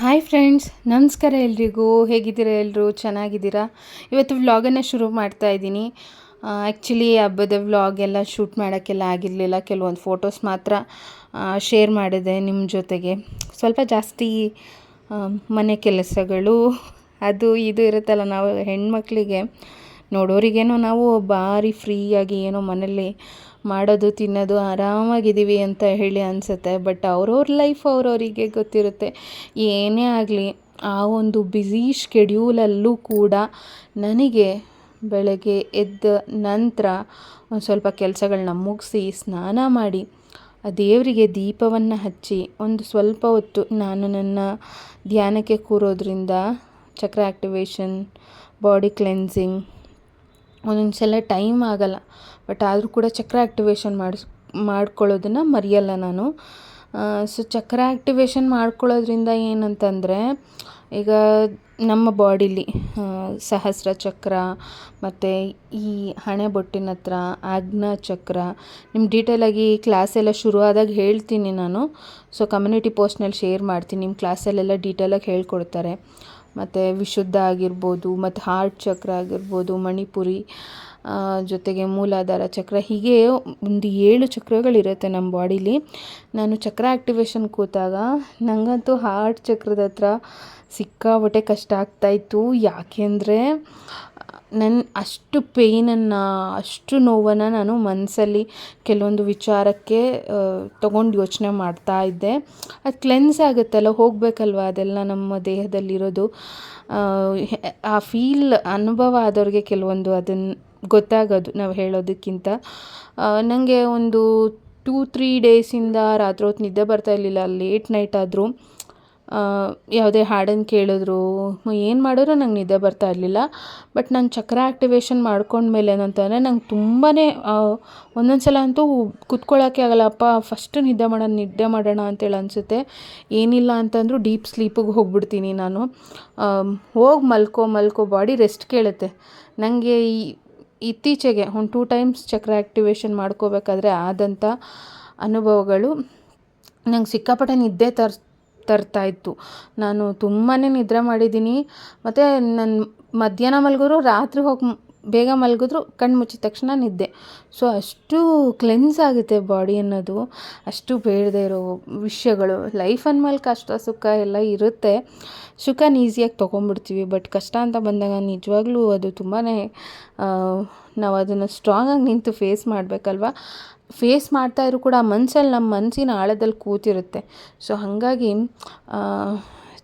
Hi friends ನಮಸ್ಕಾರ ಎಲ್ರಿಗೂ. ಹೇಗಿದ್ದೀರಾ ಎಲ್ಲರೂ ಚೆನ್ನಾಗಿದ್ದೀರಾ? ಇವತ್ತು ವ್ಲಾಗನ್ನು ಶುರು ಮಾಡ್ತಾ ಇದ್ದೀನಿ. ಆ್ಯಕ್ಚುಲಿ ಹಬ್ಬದ ವ್ಲಾಗ್ ಎಲ್ಲ ಶೂಟ್ ಮಾಡೋಕ್ಕೆಲ್ಲ ಆಗಿರಲಿಲ್ಲ. ಕೆಲವೊಂದು ಫೋಟೋಸ್ ಮಾತ್ರ ಶೇರ್ ಮಾಡಿದೆ ನಿಮ್ಮ ಜೊತೆಗೆ. ಸ್ವಲ್ಪ ಜಾಸ್ತಿ ಮನೆ ಕೆಲಸಗಳು, ಅದು ಇದು ಇರುತ್ತಲ್ಲ ನಾವು ಹೆಣ್ಮಕ್ಳಿಗೆ. ನೋಡೋರಿಗೇನೋ ನಾವು ಭಾರಿ ಫ್ರೀಯಾಗಿ ಏನೋ ಮನೇಲಿ ಮಾಡೋದು, ತಿನ್ನೋದು, ಆರಾಮಾಗಿದ್ದೀವಿ ಅಂತ ಹೇಳಿ ಅನಿಸುತ್ತೆ. ಬಟ್ ಅವ್ರವ್ರ ಲೈಫ್ ಅವ್ರವರಿಗೆ ಗೊತ್ತಿರುತ್ತೆ. ಏನೇ ಆಗಲಿ, ಆ ಒಂದು ಬ್ಯುಸಿ ಶೆಡ್ಯೂಲಲ್ಲೂ ಕೂಡ ನನಗೆ ಬೆಳಗ್ಗೆ ಎದ್ದ ನಂತರ ಒಂದು ಸ್ವಲ್ಪ ಕೆಲಸಗಳನ್ನ ಮುಗಿಸಿ ಸ್ನಾನ ಮಾಡಿ, ಆ ದೇವರಿಗೆ ದೀಪವನ್ನು ಹಚ್ಚಿ, ಒಂದು ಸ್ವಲ್ಪ ಹೊತ್ತು ನಾನು ನನ್ನ ಧ್ಯಾನಕ್ಕೆ ಕೂರೋದ್ರಿಂದ ಚಕ್ರ ಆ್ಯಕ್ಟಿವೇಶನ್ ಬಾಡಿ ಕ್ಲೆನ್ಸಿಂಗ್ ಒಂದೊಂದು ಸಲ ಟೈಮ್ ಆಗಲ್ಲ. ಬಟ್ ಆದರೂ ಕೂಡ ಚಕ್ರ ಆ್ಯಕ್ಟಿವೇಶನ್ ಮಾಡಿಸ್, ಮಾಡ್ಕೊಳ್ಳೋದನ್ನು ಮರೆಯಲ್ಲ ನಾನು. ಸೊ ಚಕ್ರ ಆ್ಯಕ್ಟಿವೇಶನ್ ಮಾಡ್ಕೊಳ್ಳೋದ್ರಿಂದ ಏನಂತಂದರೆ, ಈಗ ನಮ್ಮ ಬಾಡಿಲಿ ಸಹಸ್ರ ಚಕ್ರ ಮತ್ತು ಈ ಹಣೆ ಬೊಟ್ಟಿನ ಹತ್ರ ಆಜ್ಞಾ ಚಕ್ರ ನಿಮ್ಮ ಡೀಟೇಲಾಗಿ ಕ್ಲಾಸ್ ಎಲ್ಲ ಶುರುವಾದಾಗ ಹೇಳ್ತೀನಿ ನಾನು. ಸೊ ಕಮ್ಯುನಿಟಿ ಪೋಸ್ಟ್ನಲ್ಲಿ ಶೇರ್ ಮಾಡ್ತೀನಿ ನಿಮ್ಮ ಕ್ಲಾಸಲ್ಲೆಲ್ಲ ಡೀಟೇಲಾಗಿ ಹೇಳ್ಕೊಡ್ತಾರೆ. ಮತ್ತು ವಿಶುದ್ಧ ಆಗಿರ್ಬೋದು, ಮತ್ತು ಹಾರ್ಟ್ ಚಕ್ರ ಆಗಿರ್ಬೋದು, ಮಣಿಪುರಿ ಜೊತೆಗೆ ಮೂಲಾಧಾರ ಚಕ್ರ ಹೀಗೆ ಒಂದು ಏಳು ಚಕ್ರಗಳಿರುತ್ತೆ ನಮ್ಮ ಬಾಡೀಲಿ. ನಾನು ಚಕ್ರ ಆ್ಯಕ್ಟಿವೇಶನ್ ಕೂತಾಗ ನನಗಂತೂ ಹಾರ್ಟ್ ಚಕ್ರದ ಹತ್ರ ಸಿಕ್ಕಾಪಟ್ಟೆ ಕಷ್ಟ ಆಗ್ತಾಯಿತ್ತು ಯಾಕೆಂದರೆ ನನ್ನ ಅಷ್ಟು ಪೇಯ್ನನ್ನು ಅಷ್ಟು ನೋವನ್ನು ನಾನು ಮನಸ್ಸಲ್ಲಿ ಕೆಲವೊಂದು ವಿಚಾರಕ್ಕೆ ತಗೊಂಡು ಯೋಚನೆ ಮಾಡ್ತಾ ಇದ್ದೆ. ಅದು ಕ್ಲೆನ್ಸ್ ಆಗುತ್ತಲ್ಲ ಹೋಗಬೇಕಲ್ವ ಅದೆಲ್ಲ ನಮ್ಮ ದೇಹದಲ್ಲಿರೋದು? ಆ, ಆ ಫೀಲ್ ಅನುಭವ ಆದವ್ರಿಗೆ ಕೆಲವೊಂದು ಅದನ್ನು ಗೊತ್ತಾಗೋದು ನಾವು ಹೇಳೋದಕ್ಕಿಂತ. ನನಗೆ ಒಂದು ಟೂ ತ್ರೀ ಡೇಸಿಂದ ರಾತ್ರಿ ಹೊತ್ತು ನಿದ್ದೆ ಬರ್ತಾ ಇರಲಿಲ್ಲ ಲೇಟ್ ನೈಟ್ ಆದರೂ. ಯಾವುದೇ ಹಾಡನ್ನು ಕೇಳಿದ್ರು, ಏನು ಮಾಡಿದ್ರು ನಂಗೆ ನಿದ್ದೆ ಬರ್ತಾ ಇರಲಿಲ್ಲ. ಬಟ್ ನಾನು ಚಕ್ರ ಆ್ಯಕ್ಟಿವೇಶನ್ ಮಾಡ್ಕೊಂಡ್ಮೇಲೆ ಏನಂತಂದರೆ ನಂಗೆ ತುಂಬಾ ಒಂದೊಂದು ಸಲ ಅಂತೂ ಕುತ್ಕೊಳ್ಳೋಕ್ಕೆ ಆಗಲ್ಲಪ್ಪ ಫಸ್ಟ್ ನಿದ್ದೆ ಮಾಡೋಣ ನಿದ್ದೆ ಮಾಡೋಣ ಅಂತೇಳಿ ಅನಿಸುತ್ತೆ. ಏನಿಲ್ಲ ಅಂತಂದರೂ ಡೀಪ್ ಸ್ಲೀಪಿಗೆ ಹೋಗ್ಬಿಡ್ತೀನಿ ನಾನು. ಹೋಗಿ ಮಲ್ಕೋ ಮಲ್ಕೋ ಬಾಡಿ ರೆಸ್ಟ್ ಕೇಳುತ್ತೆ. ನನಗೆ ಈ ಇತ್ತೀಚೆಗೆ ಒಂದು ಟೂ ಟೈಮ್ಸ್ ಚಕ್ರ ಆ್ಯಕ್ಟಿವೇಶನ್ ಮಾಡ್ಕೋಬೇಕಾದ್ರೆ ಆದಂಥ ಅನುಭವಗಳು ನಂಗೆ ಸಿಕ್ಕಾಪಟ್ಟೆ ನಿದ್ದೆ ತರ್, ತರ್ತಾ ಇತ್ತು. ನಾನು ತುಂಬಾ ನಿದ್ರೆ ಮಾಡಿದ್ದೀನಿ. ಮತ್ತು ನನ್ನ ಮಧ್ಯಾಹ್ನ ಮಲ್ಗೋರು ರಾತ್ರಿ ಹೋಗಿ ಬೇಗ ಮಲಗಿದ್ರು ಕಣ್ಣು ಮುಚ್ಚಿದ ತಕ್ಷಣ ನಿದ್ದೆ. ಸೊ ಅಷ್ಟು ಕ್ಲೆನ್ಸ್ ಆಗುತ್ತೆ ಬಾಡಿ ಅನ್ನೋದು. ಅಷ್ಟು ಬೇಡದೇ ಇರೋ ವಿಷಯಗಳು. ಲೈಫ್ ಅಂದಮೇಲೆ ಕಷ್ಟ, ಸುಖ ಎಲ್ಲ ಇರುತ್ತೆ. ಸುಖನ ಈಸಿಯಾಗಿ ತೊಗೊಂಬಿಡ್ತೀವಿ ಬಟ್ ಕಷ್ಟ ಅಂತ ಬಂದಾಗ ನಿಜವಾಗ್ಲೂ ಅದು ತುಂಬಾ ನಾವು ಅದನ್ನು ಸ್ಟ್ರಾಂಗಾಗಿ ನಿಂತು ಫೇಸ್ ಮಾಡಬೇಕಲ್ವ? ಫೇಸ್ ಮಾಡ್ತಾ ಇದ್ರು ಕೂಡ ಮನಸ್ಸಲ್ಲಿ ನಮ್ಮ ಮನಸ್ಸಿನ ಆಳದಲ್ಲಿ ಕೂತಿರುತ್ತೆ. ಸೊ ಹಾಗಾಗಿ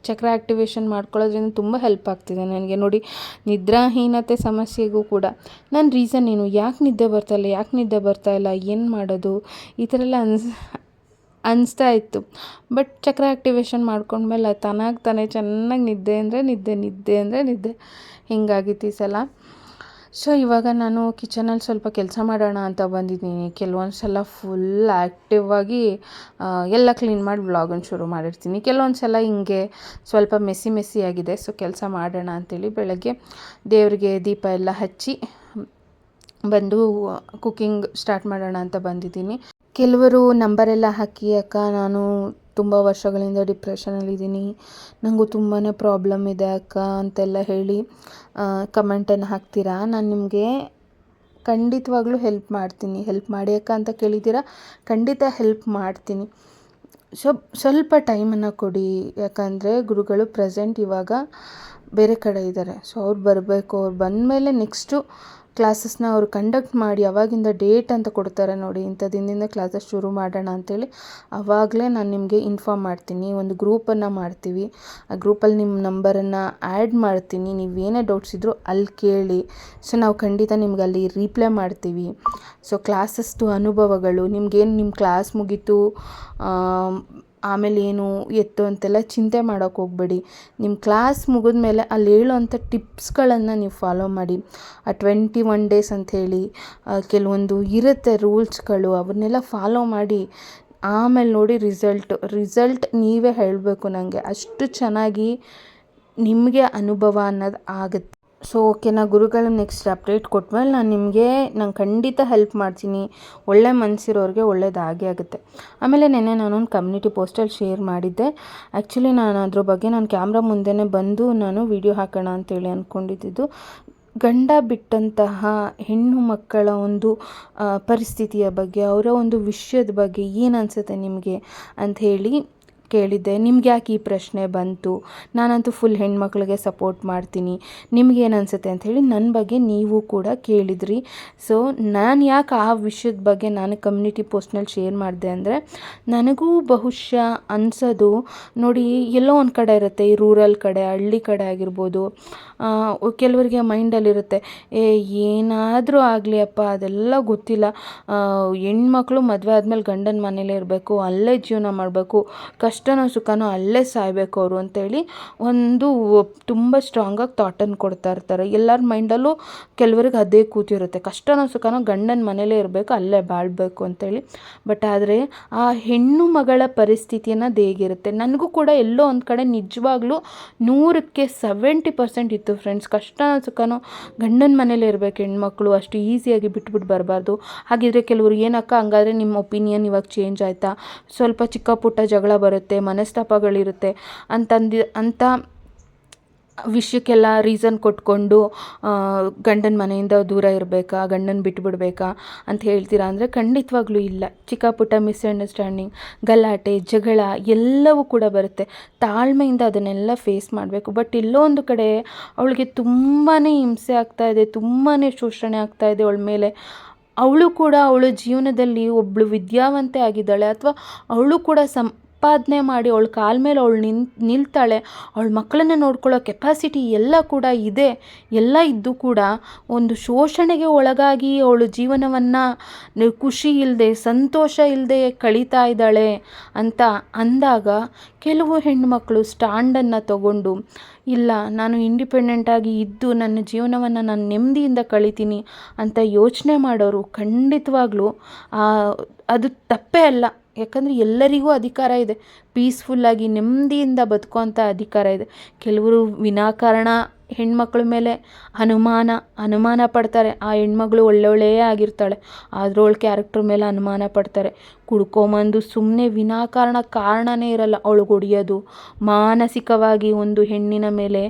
ಚಕ್ರ ಆ್ಯಕ್ಟಿವೇಶನ್ ಮಾಡ್ಕೊಳ್ಳೋದ್ರಿಂದ ತುಂಬ ಹೆಲ್ಪ್ ಆಗ್ತಿದೆ ನನಗೆ. ನೋಡಿ, ನಿದ್ರಾಹೀನತೆ ಸಮಸ್ಯೆಗೂ ಕೂಡ ನನ್ನ ರೀಸನ್ ಏನು? ಯಾಕೆ ನಿದ್ದೆ ಬರ್ತಾ ಇಲ್ಲ? ಯಾಕೆ ನಿದ್ದೆ ಬರ್ತಾ ಇಲ್ಲ? ಏನು ಮಾಡೋದು? ಈ ಥರ ಎಲ್ಲ ಅನ್ಸ್, ಅನಿಸ್ತಾ ಇತ್ತು. ಬಟ್ ಚಕ್ರ ಆ್ಯಕ್ಟಿವೇಶನ್ ಮಾಡ್ಕೊಂಡ್ಮೇಲೆ ತನಾಗಿ ತಾನೇ ಚೆನ್ನಾಗಿ ನಿದ್ದೆ ಅಂದರೆ ನಿದ್ದೆ ನಿದ್ದೆ ಅಂದರೆ ನಿದ್ದೆ. ಹಿಂಗಾಗಿತ್ತು ಈ ಸಲ. ಸೊ ಇವಾಗ ನಾನು ಕಿಚನಲ್ಲಿ ಸ್ವಲ್ಪ ಕೆಲಸ ಮಾಡೋಣ ಅಂತ ಬಂದಿದ್ದೀನಿ. ಕೆಲವೊಂದು ಸಲ ಫುಲ್ ಆ್ಯಕ್ಟಿವ್ ಆಗಿ ಎಲ್ಲ ಕ್ಲೀನ್ ಮಾಡಿ ಬ್ಲಾಗನ್ನು ಶುರು ಮಾಡಿರ್ತೀನಿ. ಕೆಲವೊಂದು ಸಲ ಹಿಂಗೆ ಸ್ವಲ್ಪ ಮೆಸ್ಸಿ ಮೆಸ್ಸಿ ಆಗಿದೆ. ಸೊ ಕೆಲಸ ಮಾಡೋಣ ಅಂತೇಳಿ ಬೆಳಗ್ಗೆ ದೇವರಿಗೆ ದೀಪ ಎಲ್ಲ ಹಚ್ಚಿ, ಬಂದು ಕುಕ್ಕಿಂಗ್ ಸ್ಟಾರ್ಟ್ ಮಾಡೋಣ ಅಂತ ಬಂದಿದ್ದೀನಿ. ಕೆಲವರು ನಂಬರೆಲ್ಲ ಹಾಕಿ, ಅಕ್ಕ, ನಾನು ತುಂಬ ವರ್ಷಗಳಿಂದ ಡಿಪ್ರೆಷನಲ್ಲಿದ್ದೀನಿ. ನನಗೂ ತುಂಬಾ ಪ್ರಾಬ್ಲಮ್ ಇದೆ ಅಕ್ಕ ಅಂತೆಲ್ಲ ಹೇಳಿ ಕಮೆಂಟನ್ನು ಹಾಕ್ತೀರಾ? ನಾನು ನಿಮಗೆ ಖಂಡಿತವಾಗ್ಲೂ ಹೆಲ್ಪ್ ಮಾಡ್ತೀನಿ. ಹೆಲ್ಪ್ ಮಾಡಿ ಅಕ್ಕ ಅಂತ ಕೇಳಿದ್ದೀರಾ? ಖಂಡಿತ ಹೆಲ್ಪ್ ಮಾಡ್ತೀನಿ. ಸ್ವಲ್ಪ ಸ್ವಲ್ಪ ಟೈಮನ್ನು ಕೊಡಿ. ಯಾಕಂದರೆ ಗುರುಗಳು ಪ್ರೆಸೆಂಟ್ ಇವಾಗ ಬೇರೆ ಕಡೆ ಇದ್ದಾರೆ. ಸೊ ಅವ್ರು ಬರಬೇಕು. ಅವ್ರು ಬಂದಮೇಲೆ ನೆಕ್ಸ್ಟು ಕ್ಲಾಸಸ್ನ ಅವರು ಕಂಡಕ್ಟ್ ಮಾಡಿ ಅವಾಗಿಂದ ಡೇಟ್ ಅಂತ ಕೊಡ್ತಾರೆ ನೋಡಿ ಇಂಥ ದಿನದಿಂದ ಕ್ಲಾಸಸ್ ಶುರು ಮಾಡೋಣ ಅಂತೇಳಿ ಅವಾಗಲೇ ನಾನು ನಿಮಗೆ ಇನ್ಫಾರ್ಮ್ ಮಾಡ್ತೀನಿ. ಒಂದು ಗ್ರೂಪನ್ನು ಮಾಡ್ತೀವಿ. ಆ ಗ್ರೂಪಲ್ಲಿ ನಿಮ್ಮ ನಂಬರನ್ನು ಆ್ಯಡ್ ಮಾಡ್ತೀನಿ. ನೀವೇನೇ ಡೌಟ್ಸ್ ಇದ್ದರೂ ಅಲ್ಲಿ ಕೇಳಿ. ಸೊ ನಾವು ಖಂಡಿತ ನಿಮ್ಗೆ ಅಲ್ಲಿ ರೀಪ್ಲೈ ಮಾಡ್ತೀವಿ. ಸೊ ಕ್ಲಾಸಸ್ದು ಅನುಭವಗಳು, ನಿಮ್ಗೇನು ನಿಮ್ಮ ಕ್ಲಾಸ್ ಮುಗೀತು ಆಮೇಲೆ ಏನು ಎತ್ತು ಅಂತೆಲ್ಲ ಚಿಂತೆ ಮಾಡೋಕ್ಕೆ ಹೋಗಬೇಡಿ. ನಿಮ್ಮ ಕ್ಲಾಸ್ ಮುಗಿದ ಮೇಲೆ ಅಲ್ಲಿ ಹೇಳುವಂಥ ಟಿಪ್ಸ್ಗಳನ್ನು ನೀವು ಫಾಲೋ ಮಾಡಿ. ಆ ಟ್ವೆಂಟಿ ಒನ್ ಡೇಸ್ ಅಂಥೇಳಿ ಕೆಲವೊಂದು ಇರುತ್ತೆ ರೂಲ್ಸ್ಗಳು, ಅವನ್ನೆಲ್ಲ ಫಾಲೋ ಮಾಡಿ. ಆಮೇಲೆ ನೋಡಿ ರಿಸಲ್ಟ್ ರಿಸಲ್ಟ್ ನೀವೇ ಹೇಳಬೇಕು ನನಗೆ ಅಷ್ಟು ಚೆನ್ನಾಗಿ ನಿಮಗೆ ಅನುಭವ ಅನ್ನೋದು ಆಗುತ್ತೆ. ಸೊ ಓಕೆ ನಾ ಗುರುಗಳ ನೆಕ್ಸ್ಟ್ ಅಪ್ಡೇಟ್ ಕೊಟ್ಮೇಲೆ ನಾನು ನಿಮಗೆ ನಾನು ಖಂಡಿತ ಹೆಲ್ಪ್ ಮಾಡ್ತೀನಿ. ಒಳ್ಳೆ ಮನಸ್ಸಿರೋರಿಗೆ ಒಳ್ಳೇದಾಗೇ ಆಗುತ್ತೆ. ಆಮೇಲೆ ನೆನ್ನೆ ನಾನೊಂದು ಕಮ್ಯುನಿಟಿ ಪೋಸ್ಟಲ್ಲಿ ಶೇರ್ ಮಾಡಿದ್ದೆ. ಆ್ಯಕ್ಚುಲಿ ನಾನು ಅದ್ರ ಬಗ್ಗೆ ನಾನು ಕ್ಯಾಮ್ರಾ ಮುಂದೆನೇ ಬಂದು ನಾನು ವಿಡಿಯೋ ಹಾಕೋಣ ಅಂತೇಳಿ ಅಂದ್ಕೊಂಡಿದ್ದು ಗಂಡ ಬಿಟ್ಟಂತಹ ಹೆಣ್ಣು ಮಕ್ಕಳ ಒಂದು ಪರಿಸ್ಥಿತಿಯ ಬಗ್ಗೆ, ಅವರ ಒಂದು ವಿಷಯದ ಬಗ್ಗೆ ಏನು ಅನಿಸುತ್ತೆ ನಿಮಗೆ ಅಂತ ಹೇಳಿ ಕೇಳಿದ್ದೆ, ನಿಮ್ಗೆ ಯಾಕೆ ಈ ಪ್ರಶ್ನೆ ಬಂತು? ನಾನಂತೂ ಫುಲ್ ಹೆಣ್ಮಕ್ಳಿಗೆ ಸಪೋರ್ಟ್ ಮಾಡ್ತೀನಿ. ನಿಮ್ಗೆ ಏನು ಅನಿಸುತ್ತೆ? ಅಂಥೇಳಿ ನನ್ನ ಬಗ್ಗೆ ನೀವು ಕೂಡ ಕೇಳಿದ್ರಿ. ಸೊ ನಾನು ಯಾಕೆ ಆ ವಿಷಯದ ಬಗ್ಗೆ ನಾನು ಕಮ್ಯುನಿಟಿ ಪೋಸ್ಟ್ನಲ್ಲಿ ಶೇರ್ ಮಾಡಿದೆ ಅಂದರೆ, ನನಗೂ ಬಹುಶಃ ಅನಿಸೋದು, ನೋಡಿ ಎಲ್ಲೋ ಒಂದು ಕಡೆ ಇರುತ್ತೆ, ಈ ರೂರಲ್ ಕಡೆ, ಹಳ್ಳಿ ಕಡೆ ಆಗಿರ್ಬೋದು ಕೆಲವರಿಗೆ ಮೈಂಡಲ್ಲಿರುತ್ತೆ ಏ, ಏನಾದರೂ ಆಗಲಿ ಅಪ್ಪ, ಅದೆಲ್ಲ ಗೊತ್ತಿಲ್ಲ. ಹೆಣ್ಮಕ್ಳು ಮದುವೆ ಆದಮೇಲೆ ಗಂಡನ ಮನೇಲೇ ಇರಬೇಕು, ಅಲ್ಲೇ ಜೀವನ ಮಾಡಬೇಕು ಕಷ್ಟನೋ ಸುಖನೋ ಅಲ್ಲೇ ಸಾಯಬೇಕು ಅವರು ಅಂತೇಳಿ ಒಂದು ತುಂಬ ಸ್ಟ್ರಾಂಗಾಗಿ ಥಾಟನ್ನು ಕೊಡ್ತಾ ಇರ್ತಾರೆ. ಎಲ್ಲರ ಮೈಂಡಲ್ಲೂ ಕೆಲವ್ರಿಗೆ ಅದೇ ಕೂತಿರುತ್ತೆ. ಕಷ್ಟನೋ ಸುಖನೋ ಗಂಡನ ಮನೇಲೇ ಇರಬೇಕು, ಅಲ್ಲೇ ಬಾಳಬೇಕು ಅಂತೇಳಿ. ಬಟ್ ಆದರೆ ಆ ಹೆಣ್ಣು ಮಗಳ ಪರಿಸ್ಥಿತಿಯನ್ನು ಅದು ಹೇಗಿರುತ್ತೆ? ನನಗೂ ಕೂಡ ಎಲ್ಲೋ ಒಂದು ಕಡೆ ನಿಜವಾಗ್ಲೂ ನೂರಕ್ಕೆ ಸೆವೆಂಟಿ ಪರ್ಸೆಂಟ್ ಇತ್ತು ಫ್ರೆಂಡ್ಸ್. ಕಷ್ಟನೋ ಸುಖನೋ ಗಂಡನ ಮನೇಲೇ ಇರಬೇಕು ಹೆಣ್ಮಕ್ಳು ಅಷ್ಟು ಈಸಿಯಾಗಿ ಬಿಟ್ಬಿಟ್ಟು ಬರಬಾರ್ದು. ಹಾಗಿದ್ರೆ ಕೆಲವರು ಏನಕ್ಕ, ಹಂಗಾದ್ರೆ ನಿಮ್ಮ ಒಪಿನಿಯನ್ ಇವಾಗ ಚೇಂಜ್ ಆಯಿತಾ? ಸ್ವಲ್ಪ ಚಿಕ್ಕ ಪುಟ್ಟ ಜಗಳ ಬರುತ್ತೆ. ಮನಸ್ತಾಪಗಳಿರುತ್ತೆ ಅಂತಂದು, ಅಂತ ವಿಷಯಕ್ಕೆಲ್ಲ ರೀಸನ್ ಕೊಟ್ಕೊಂಡು ಗಂಡನ ಮನೆಯಿಂದ ದೂರ ಇರಬೇಕಾ, ಗಂಡನ ಬಿಟ್ಬಿಡ್ಬೇಕಾ ಅಂತ ಹೇಳ್ತೀರಾ ಅಂದರೆ ಖಂಡಿತವಾಗ್ಲೂ ಇಲ್ಲ. ಚಿಕ್ಕ ಪುಟ್ಟ ಮಿಸ್ಅಂಡರ್ಸ್ಟ್ಯಾಂಡಿಂಗ್ ಗಲಾಟೆ, ಜಗಳ ಎಲ್ಲವೂ ಕೂಡ ಬರುತ್ತೆ. ತಾಳ್ಮೆಯಿಂದ ಅದನ್ನೆಲ್ಲ ಫೇಸ್ ಮಾಡಬೇಕು. ಬಟ್ ಎಲ್ಲೋ ಒಂದು ಕಡೆ ಅವಳಿಗೆ ತುಂಬಾ ಹಿಂಸೆ ಆಗ್ತಾ ಇದೆ ತುಂಬಾ ಶೋಷಣೆ ಆಗ್ತಾ ಇದೆ ಅವಳ ಮೇಲೆ. ಅವಳು ಕೂಡ ಅವಳ ಜೀವನದಲ್ಲಿ ಒಬ್ಬಳು ವಿದ್ಯಾವಂತೆ ಆಗಿದ್ದಾಳೆ ಅಥವಾ ಅವಳು ಕೂಡ ಸಂಪಾದನೆ ಮಾಡಿ ಅವಳ ಕಾಲ ಮೇಲೆ ಅವಳು ನಿನ್, ನಿಲ್ತಾಳೆ. ಅವಳ ಮಕ್ಕಳನ್ನ ನೋಡ್ಕೊಳ್ಳೋ ಕೆಪಾಸಿಟಿ ಎಲ್ಲ ಕೂಡ ಇದೆ. ಎಲ್ಲ ಇದ್ದು ಕೂಡ ಒಂದು ಶೋಷಣೆಗೆ ಒಳಗಾಗಿ ಅವಳು ಜೀವನವನ್ನು ಖುಷಿ ಇಲ್ಲದೆ ಸಂತೋಷ ಇಲ್ಲದೆ ಕಳೀತಾ ಇದ್ದಾಳೆ ಅಂತ ಅಂದಾಗ ಕೆಲವು ಹೆಣ್ಣುಮಕ್ಕಳು ಸ್ಟ್ಯಾಂಡನ್ನು ತಗೊಂಡು, ಇಲ್ಲ, ನಾನು ಇಂಡಿಪೆಂಡೆಂಟಾಗಿ ಇದ್ದು ನನ್ನ ಜೀವನವನ್ನು ನಾನು ನೆಮ್ಮದಿಯಿಂದ ಕಳಿತೀನಿ ಅಂತ ಯೋಚನೆ ಮಾಡೋರು ಖಂಡಿತವಾಗ್ಲೂ ಅದು ತಪ್ಪೇ ಅಲ್ಲ. ಯಾಕಂದರೆ ಎಲ್ಲರಿಗೂ ಅಧಿಕಾರ ಇದೆ. ಪೀಸ್ಫುಲ್ಲಾಗಿ ನೆಮ್ಮದಿಯಿಂದ ಬದುಕುವಂಥ ಅಧಿಕಾರ ಇದೆ. ಕೆಲವರು ವಿನಾಕಾರಣ ಹೆಣ್ಮಕ್ಳ ಮೇಲೆ ಅನುಮಾನ ಅನುಮಾನ ಪಡ್ತಾರೆ. ಆ ಹೆಣ್ಮಗಳು ಒಳ್ಳೊಳ್ಳೆಯೇ ಆಗಿರ್ತಾಳೆ. ಆದರೂ ಅವಳ ಕ್ಯಾರೆಕ್ಟರ್ ಮೇಲೆ ಅನುಮಾನ ಪಡ್ತಾರೆ. ಕುಡ್ಕೊಂಬಂದು ಸುಮ್ಮನೆ ವಿನಾಕಾರಣ ಕಾರಣನೇ ಇರಲ್ಲ. ಅವಳಿಗೆ ಹೊಡಿಯೋದು, ಮಾನಸಿಕವಾಗಿ ಒಂದು ಹೆಣ್ಣಿನ ಮೇಲೆ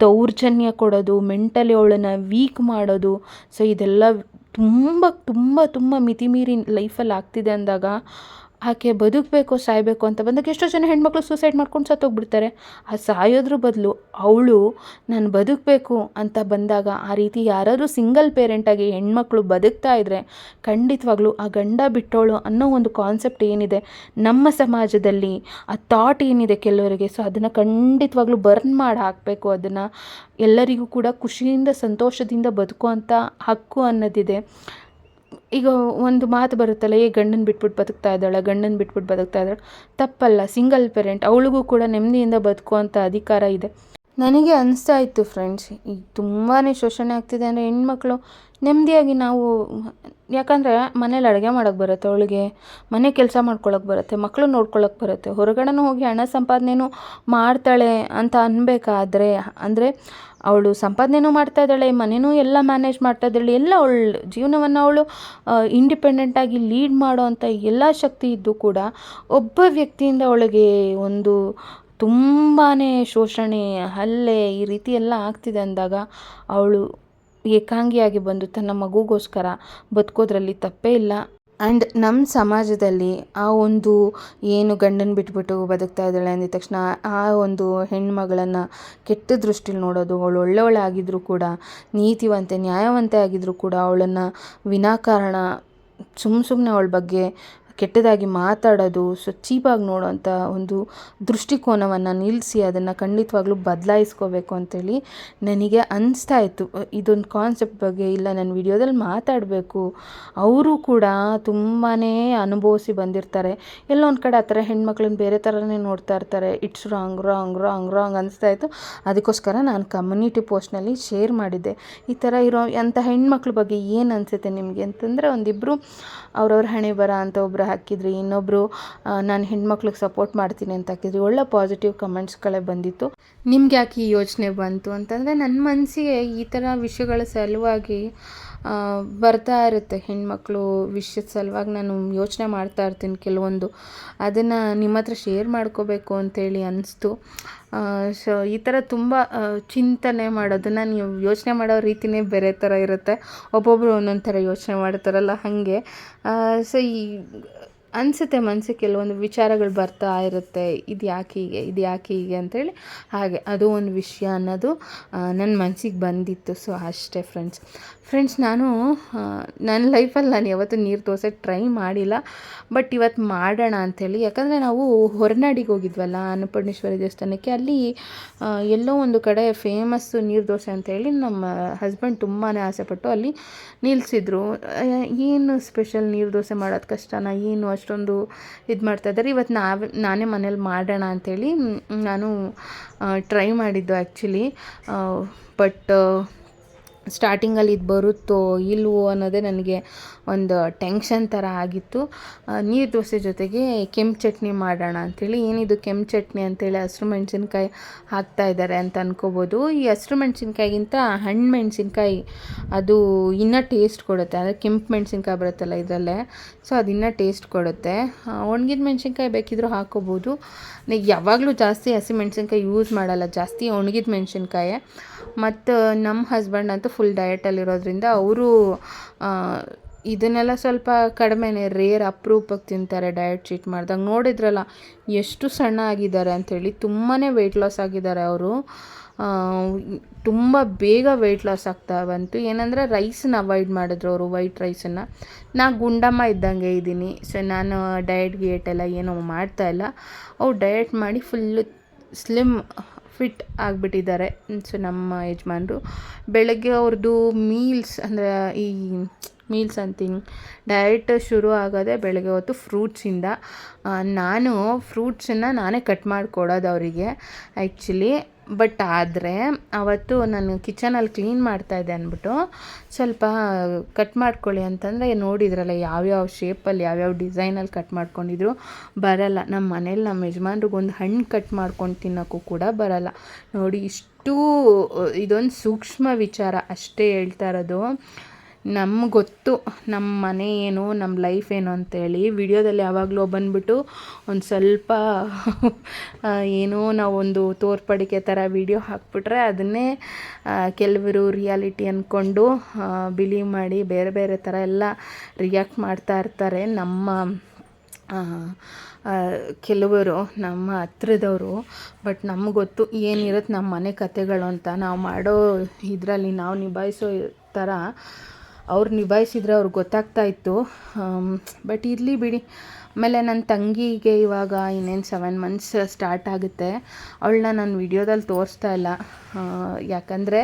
ದೌರ್ಜನ್ಯ ಕೊಡೋದು ಮೆಂಟಲಿ ಅವಳನ್ನ ವೀಕ್ ಮಾಡೋದು. ಸೊ ಇದೆಲ್ಲ ತುಂಬ ತುಂಬ ತುಂಬ ಮಿತಿಮೀರಿ ಲೈಫಲ್ಲಿ ಆಗ್ತಿದೆ ಅಂದಾಗ ಆಕೆ ಬದುಕಬೇಕು, ಸಾಯಬೇಕು ಅಂತ ಬಂದಾಗ ಎಷ್ಟೋ ಜನ ಹೆಣ್ಮಕ್ಳು ಸೂಸೈಡ್ ಮಾಡ್ಕೊಂಡು ಸತ್ತೋಗ್ಬಿಡ್ತಾರೆ. ಆ ಸಾಯೋದ್ರ ಬದಲು ಅವಳು ನಾನು ಬದುಕಬೇಕು ಅಂತ ಬಂದಾಗ ಆ ರೀತಿ ಯಾರಾದರೂ ಸಿಂಗಲ್ ಪೇರೆಂಟಾಗಿ ಹೆಣ್ಮಕ್ಳು ಬದುಕ್ತಾ ಇದ್ದರೆ ಖಂಡಿತವಾಗ್ಲೂ ಆ ಗಂಡ ಬಿಟ್ಟವಳು ಅನ್ನೋ ಒಂದು ಕಾನ್ಸೆಪ್ಟ್ ಏನಿದೆ ನಮ್ಮ ಸಮಾಜದಲ್ಲಿ, ಆ ಥಾಟ್ ಏನಿದೆ ಕೆಲವರಿಗೆ. ಸೊ ಅದನ್ನು ಖಂಡಿತವಾಗ್ಲೂ ಬರ್ನ್ ಮಾಡಿ ಹಾಕಬೇಕು, ಅದನ್ನು ಎಲ್ಲರಿಗೂ ಕೂಡ ಖುಷಿಯಿಂದ, ಸಂತೋಷದಿಂದ ಬದುಕುವಂಥ ಹಕ್ಕು ಅನ್ನೋದಿದೆ. ಈಗ ಒಂದು ಮಾತು ಬರುತ್ತಲ್ಲ, ಏ, ಗಂಡನ ಬಿಟ್ಬಿಟ್ಟು ಬದುಕ್ತಾ ಇದ್ದಾಳೆ, ಗಂಡನ ಬಿಟ್ಬಿಟ್ಟು ಬದುಕ್ತಾ ಇದ್ದಾಳೆ. ತಪ್ಪಲ್ಲ, ಸಿಂಗಲ್ ಪೇರೆಂಟ್, ಅವಳಿಗೂ ಕೂಡ ನೆಮ್ಮದಿಯಿಂದ ಬದುಕುವಂಥ ಅಧಿಕಾರ ಇದೆ. ನನಗೆ ಅನಿಸ್ತಾ ಇತ್ತು ಫ್ರೆಂಡ್ಸ್ ಈಗ ತುಂಬಾ ಶೋಷಣೆ ಆಗ್ತಿದೆ ಅಂದರೆ ಹೆಣ್ಮಕ್ಳು ನೆಮ್ಮದಿಯಾಗಿ ನಾವು, ಯಾಕಂದರೆ ಮನೇಲಿ ಅಡುಗೆ ಮಾಡೋಕ್ಕೆ ಬರುತ್ತೆ, ಅವಳಿಗೆ ಮನೆ ಕೆಲಸ ಮಾಡ್ಕೊಳ್ಳೋಕೆ ಬರುತ್ತೆ ಮಕ್ಕಳು ನೋಡ್ಕೊಳ್ಳೋಕೆ ಬರುತ್ತೆ. ಹೊರಗಡೆನೂ ಹೋಗಿ ಹಣ ಸಂಪಾದನೆನೂ ಮಾಡ್ತಾಳೆ ಅಂತ ಅನ್ಬೇಕಾದ್ರೆ, ಅಂದರೆ ಅವಳು ಸಂಪಾದನೆನೂ ಮಾಡ್ತಾ ಇದ್ದಾಳೆ, ಮನೆನೂ ಎಲ್ಲ ಮ್ಯಾನೇಜ್ ಮಾಡ್ತಾ ಇದ್ದಾಳೆ, ಎಲ್ಲ ಅವಳು ಜೀವನವನ್ನು ಅವಳು ಇಂಡಿಪೆಂಡೆಂಟಾಗಿ ಲೀಡ್ ಮಾಡೋ ಅಂಥ ಎಲ್ಲ ಶಕ್ತಿ ಇದ್ದು ಕೂಡ ಒಬ್ಬ ವ್ಯಕ್ತಿಯಿಂದ ಅವಳಿಗೆ ಒಂದು ತುಂಬಾ ಶೋಷಣೆ, ಹಲ್ಲೆ ಈ ರೀತಿ ಎಲ್ಲ ಆಗ್ತಿದೆ ಅಂದಾಗ ಅವಳು ಏಕಾಂಗಿಯಾಗಿ ಬಂದು ತನ್ನ ಮಗುಗೋಸ್ಕರ ಬದುಕೋದ್ರಲ್ಲಿ ತಪ್ಪೇ ಇಲ್ಲ. ಆ್ಯಂಡ್ ನಮ್ಮ ಸಮಾಜದಲ್ಲಿ ಆ ಒಂದು ಏನು ಗಂಡನ ಬಿಟ್ಬಿಟ್ಟು ಬದುಕ್ತಾ ಇದ್ದಾಳೆ ಅಂದಿದ ತಕ್ಷಣ ಆ ಒಂದು ಹೆಣ್ಮಗಳನ್ನು ಕೆಟ್ಟ ದೃಷ್ಟಿಲಿ ನೋಡೋದು, ಅವಳು ಒಳ್ಳೆಯವಳಾಗಿದ್ದರೂ ಕೂಡ, ನೀತಿವಂತೆ, ನ್ಯಾಯವಂತೆ ಆಗಿದ್ದರೂ ಕೂಡ ಅವಳನ್ನು ವಿನಾಕಾರಣ ಸುಮ್ಮ ಸುಮ್ಮನೆ ಅವಳ ಬಗ್ಗೆ ಕೆಟ್ಟದಾಗಿ ಮಾತಾಡೋದು, ಸೊ ಚೀಪಾಗಿ ನೋಡೋವಂಥ ಒಂದು ದೃಷ್ಟಿಕೋನವನ್ನು ನಿಲ್ಲಿಸಿ ಅದನ್ನು ಖಂಡಿತವಾಗ್ಲೂ ಬದಲಾಯಿಸ್ಕೋಬೇಕು ಅಂತೇಳಿ ನನಗೆ ಅನಿಸ್ತಾ ಇತ್ತು ಇದೊಂದು ಕಾನ್ಸೆಪ್ಟ್ ಬಗ್ಗೆ ಇಲ್ಲ, ನಾನು ವಿಡಿಯೋದಲ್ಲಿ ಮಾತಾಡಬೇಕು. ಅವರು ಕೂಡ ತುಂಬಾ ಅನುಭವಿಸಿ ಬಂದಿರ್ತಾರೆ. ಎಲ್ಲೊಂದು ಕಡೆ ಆ ಥರ ಹೆಣ್ಮಕ್ಳನ್ನ ಬೇರೆ ಥರನೇ ನೋಡ್ತಾ ಇರ್ತಾರೆ. It's wrong wrong wrong wrong ಅನಿಸ್ತಾ ಇತ್ತು ಅದಕ್ಕೋಸ್ಕರ ನಾನು ಕಮ್ಯುನಿಟಿ ಪೋಸ್ಟ್ನಲ್ಲಿ ಶೇರ್ ಮಾಡಿದ್ದೆ. ಈ ಥರ ಇರೋ ಅಂಥ ಹೆಣ್ಮಕ್ಳ ಬಗ್ಗೆ ಏನು ಅನಿಸುತ್ತೆ ನಿಮಗೆ ಅಂತಂದರೆ ಒಂದಿಬ್ಬರು ಅವ್ರವ್ರ ಹಣೆ ಬರ ಅಂತ ಒಬ್ಬರು ಹಾಕಿದ್ರಿ ಇನ್ನೊಬ್ಬರು ನಾನು ಹೆಣ್ಮಕ್ಳಿಗೆ ಸಪೋರ್ಟ್ ಮಾಡ್ತೀನಿ ಅಂತ ಹಾಕಿದ್ರಿ. ಒಳ್ಳೆ ಪಾಸಿಟಿವ್ ಕಮೆಂಟ್ಸ್ಗಳೇ ಬಂದಿತ್ತು. ನಿಮ್ಗೆ ಯಾಕೆ ಈ ಯೋಚನೆ ಬಂತು ಅಂತಂದರೆ ನನ್ನ ಮನಸ್ಸಿಗೆ ಈ ಥರ ವಿಷಯಗಳ ಸಲುವಾಗಿ ಬರ್ತಾ ಇರುತ್ತೆ ಹೆಣ್ಮಕ್ಳು ವಿಷಯದ ಸಲುವಾಗಿ ನಾನು ಯೋಚನೆ ಮಾಡ್ತಾ ಇರ್ತೀನಿ ಕೆಲವೊಂದು. ಅದನ್ನು ನಿಮ್ಮ ಹತ್ರ ಶೇರ್ ಮಾಡ್ಕೋಬೇಕು ಅಂತೇಳಿ ಅನಿಸ್ತು. ಸೊ, ಈ ಥರ ತುಂಬ ಚಿಂತನೆ ಮಾಡೋದನ್ನು ನೀವು ಯೋಚನೆ ಮಾಡೋ ರೀತಿನೇ ಬೇರೆ ಥರ ಇರುತ್ತೆ. ಒಬ್ಬೊಬ್ಬರು ಒಂದೊಂದು ಥರ ಯೋಚನೆ ಮಾಡ್ತಾರಲ್ಲ ಹಾಗೆ. ಸೊ ಈ ಅನಿಸುತ್ತೆ ಮನಸ್ಸಿಗೆ ಕೆಲವೊಂದು ವಿಚಾರಗಳು ಬರ್ತಾ ಇರುತ್ತೆ, ಇದು ಯಾಕೆ ಹೀಗೆ, ಇದು ಯಾಕೆ ಹೀಗೆ? ಅಂತೇಳಿ. ಹಾಗೆ ಅದು ಒಂದು ವಿಷಯ ಅನ್ನೋದು ನನ್ನ ಮನಸ್ಸಿಗೆ ಬಂದಿತ್ತು. ಸೊ, ಅಷ್ಟೇ ಫ್ರೆಂಡ್ಸ್. ಫ್ರೆಂಡ್ಸ್, ನಾನು ನನ್ನ ಲೈಫಲ್ಲಿ ನಾನು ಯಾವತ್ತೂ ನೀರು ದೋಸೆ ಟ್ರೈ ಮಾಡಿಲ್ಲ. ಬಟ್ ಇವತ್ತು ಮಾಡೋಣ ಅಂಥೇಳಿ ಯಾಕಂದರೆ ನಾವು ಹೊರನಾಡಿಗೆ ಹೋಗಿದ್ವಲ್ಲ, ಅನ್ನಪೂರ್ಣೇಶ್ವರಿ ದೇವಸ್ಥಾನಕ್ಕೆ. ಅಲ್ಲಿ ಎಲ್ಲೋ ಒಂದು ಕಡೆ ಫೇಮಸ್ಸು ನೀರು ದೋಸೆ ಅಂತೇಳಿ ನಮ್ಮ ಹಸ್ಬೆಂಡ್ ತುಂಬಾ ಆಸೆಪಟ್ಟು ಅಲ್ಲಿ ನಿಲ್ಲಿಸಿದ್ರು ಏನು ಸ್ಪೆಷಲ್ ನೀರು ದೋಸೆ ಮಾಡೋದು ಕಷ್ಟನ, ಏನು ಅಷ್ಟೊಂದು ಇದು ಮಾಡ್ತಾಯಿದ್ದಾರೆ ಇವತ್ತು ನಾವೇ ನಾನೇ ಮನೇಲಿ ಮಾಡೋಣ ಅಂಥೇಳಿ ನಾನು ಟ್ರೈ ಮಾಡಿದ್ದು ಆ್ಯಕ್ಚುಲಿ ಬಟ್ ಸ್ಟಾರ್ಟಿಂಗಲ್ಲಿ ಇದು ಬರುತ್ತೋ ಇಲ್ವೋ ಅನ್ನೋದೇ ನನಗೆ ಒಂದು ಟೆನ್ಷನ್ ಥರ ಆಗಿತ್ತು. ನೀರು ದೋಸೆ ಜೊತೆಗೆ ಕೆಂಪು ಚಟ್ನಿ ಮಾಡೋಣ ಅಂಥೇಳಿ ಏನಿದು ಕೆಂಪು ಚಟ್ನಿ ಅಂತೇಳಿ ಹಸಿರು ಮೆಣಸಿನ್ಕಾಯಿ ಹಾಕ್ತಾ ಇದ್ದಾರೆ ಅಂತ ಅನ್ಕೋಬೋದು. ಈ ಹಸಿರು ಮೆಣಸಿನ್ಕಾಯಿಗಿಂತ ಹಣ್ಣು ಮೆಣಸಿನ್ಕಾಯಿ ಅದು ಇನ್ನೂ ಟೇಸ್ಟ್ ಕೊಡುತ್ತೆ. ಅಂದರೆ ಕೆಂಪು ಮೆಣಸಿನ್ಕಾಯಿ ಬರುತ್ತಲ್ಲ ಇದರಲ್ಲೇ, ಸೊ ಅದು ಇನ್ನೂ ಟೇಸ್ಟ್ ಕೊಡುತ್ತೆ. ಒಣಗಿದ ಮೆಣಸಿನ್ಕಾಯಿ ಬೇಕಿದ್ರೂ ಹಾಕೋಬೋದು. ಯಾವಾಗಲೂ ಜಾಸ್ತಿ ಹಸಿ ಮೆಣಸಿನ್ಕಾಯಿ ಯೂಸ್ ಮಾಡಲ್ಲ, ಜಾಸ್ತಿ ಒಣಗಿದ ಮೆಣಸಿನ್ಕಾಯಿ. ಮತ್ತು ನಮ್ಮ ಹಸ್ಬೆಂಡ್ ಅಂತೂ ಫುಲ್ ಡಯಟಲ್ಲಿರೋದ್ರಿಂದ ಅವರು ಇದನ್ನೆಲ್ಲ ಸ್ವಲ್ಪ ಕಡಿಮೆನೇ ರೇರ್ ಅಪ್ರೂಪಕ್ಕೆ ತಿಂತಾರೆ ಡಯಟ್ ಚೀಟ್ ಮಾಡಿದಾಗ. ನೋಡಿದ್ರಲ್ಲ, ಎಷ್ಟು ಸಣ್ಣ ಆಗಿದ್ದಾರೆ ಅಂಥೇಳಿ ತುಂಬಾ ವೆಯ್ಟ್ ಲಾಸ್ ಆಗಿದ್ದಾರೆ ಅವರು. ತುಂಬ ಬೇಗ ವೆಯ್ಟ್ ಲಾಸ್ ಆಗ್ತಾ ಬಂತು. ಏನಂದರೆ ರೈಸನ್ನ ಅವಾಯ್ಡ್ ಮಾಡಿದ್ರು ಅವರು ವೈಟ್ ರೈಸನ್ನು ನಾ ಗುಂಡಮ್ಮ ಇದ್ದಂಗೆ ಇದ್ದೀನಿ. ಸೊ ನಾನು ಡಯಟ್ ಗಿಯಟ್ ಎಲ್ಲ ಏನೋ ಮಾಡ್ತಾ ಇಲ್ಲ. ಅವ್ರು ಡಯಟ್ ಮಾಡಿ ಫುಲ್ಲು ಸ್ಲಿಮ್ ಫಿಟ್ ಆಗಿಬಿಟ್ಟಿದ್ದಾರೆ. ಸೊ ನಮ್ಮ ಯಜಮಾನರು ಬೆಳಗ್ಗೆ ಅವ್ರದ್ದು ಮೀಲ್ಸ್ ಅಂದರೆ ಈ ಮೀಲ್ಸ್ ಅಂತೀನಿ ಡಯಟ್ ಶುರು ಆಗೋದೆ ಬೆಳಗ್ಗೆ ಹೊತ್ತು ಫ್ರೂಟ್ಸಿಂದ ನಾನು ಫ್ರೂಟ್ಸನ್ನು ನಾನೇ ಕಟ್ ಮಾಡಿಕೊಡೋದು ಅವರಿಗೆ. ಆ್ಯಕ್ಚುಲಿ ಬಟ್ ಆದರೆ ಅವತ್ತು ನಾನು ಕಿಚನಲ್ಲಿ ಕ್ಲೀನ್ ಮಾಡ್ತಾ ಇದ್ದೆ ಅಂದ್ಬಿಟ್ಟು ಸ್ವಲ್ಪ ಕಟ್ ಮಾಡ್ಕೊಳ್ಳಿ ಅಂತಂದರೆ ನೋಡಿದ್ರಲ್ಲ ಯಾವ್ಯಾವ ಶೇಪಲ್ಲಿ ಯಾವ್ಯಾವ ಡಿಸೈನಲ್ಲಿ ಕಟ್ ಮಾಡ್ಕೊಂಡಿದ್ರು ಬರಲ್ಲ. ನಮ್ಮ ಮನೇಲಿ ನಮ್ಮ ಯಜಮಾನ್ರಿಗೊಂದು ಹಣ್ಣು ಕಟ್ ಮಾಡ್ಕೊಂಡು ತಿನ್ನೋಕ್ಕೂ ಕೂಡ ಬರಲ್ಲ. ನೋಡಿ ಇಷ್ಟು, ಇದೊಂದು ಸೂಕ್ಷ್ಮ ವಿಚಾರ ಅಷ್ಟೇ ಹೇಳ್ತಾ ಇರೋದು. ನಮ್ಗೆ ಗೊತ್ತು ನಮ್ಮ ಮನೆ ಏನು ನಮ್ಮ ಲೈಫ್ ಏನು ಅಂತೇಳಿ ವಿಡಿಯೋದಲ್ಲಿ ಯಾವಾಗಲೂ ಬಂದ್ಬಿಟ್ಟು ಒಂದು ಸ್ವಲ್ಪ ಏನೋ ನಾವೊಂದು ತೋರ್ಪಡಿಕೆ ಥರ ವಿಡಿಯೋ ಹಾಕ್ಬಿಟ್ರೆ ಅದನ್ನೇ ಕೆಲವರು ರಿಯಾಲಿಟಿ ಅಂದ್ಕೊಂಡು ಬಿಲೀವ್ ಮಾಡಿ ಬೇರೆ ಬೇರೆ ಥರ ಎಲ್ಲ ರಿಯಾಕ್ಟ್ ಮಾಡ್ತಾ ಇರ್ತಾರೆ. ನಮ್ಮ ಕೆಲವರು, ನಮ್ಮ ಹತ್ರದವರು, ಬಟ್ ನಮ್ಗೆ ಗೊತ್ತು ಏನಿರುತ್ತೆ ನಮ್ಮ ಮನೆ ಕಥೆಗಳು ಅಂತ ನಾವು ಮಾಡೋ ಇದರಲ್ಲಿ ನಾವು ನಿಭಾಯಿಸೋ ಥರ ಅವ್ರು ನಿಭಾಯಿಸಿದ್ರೆ ಅವ್ರಿಗೆ ಗೊತ್ತಾಗ್ತಾ ಇತ್ತು. ಬಟ್ ಇರಲಿ ಬಿಡಿ. ಆಮೇಲೆ ನನ್ನ ತಂಗಿಗೆ ಇವಾಗ ಇನ್ನೇನು ಸೆವೆನ್ ಮಂತ್ಸ್ ಸ್ಟಾರ್ಟ್ ಆಗುತ್ತೆ. ಅವಳನ್ನ ನಾನು ವಿಡಿಯೋದಲ್ಲಿ ತೋರಿಸ್ತಾ ಇಲ್ಲ. ಯಾಕಂದರೆ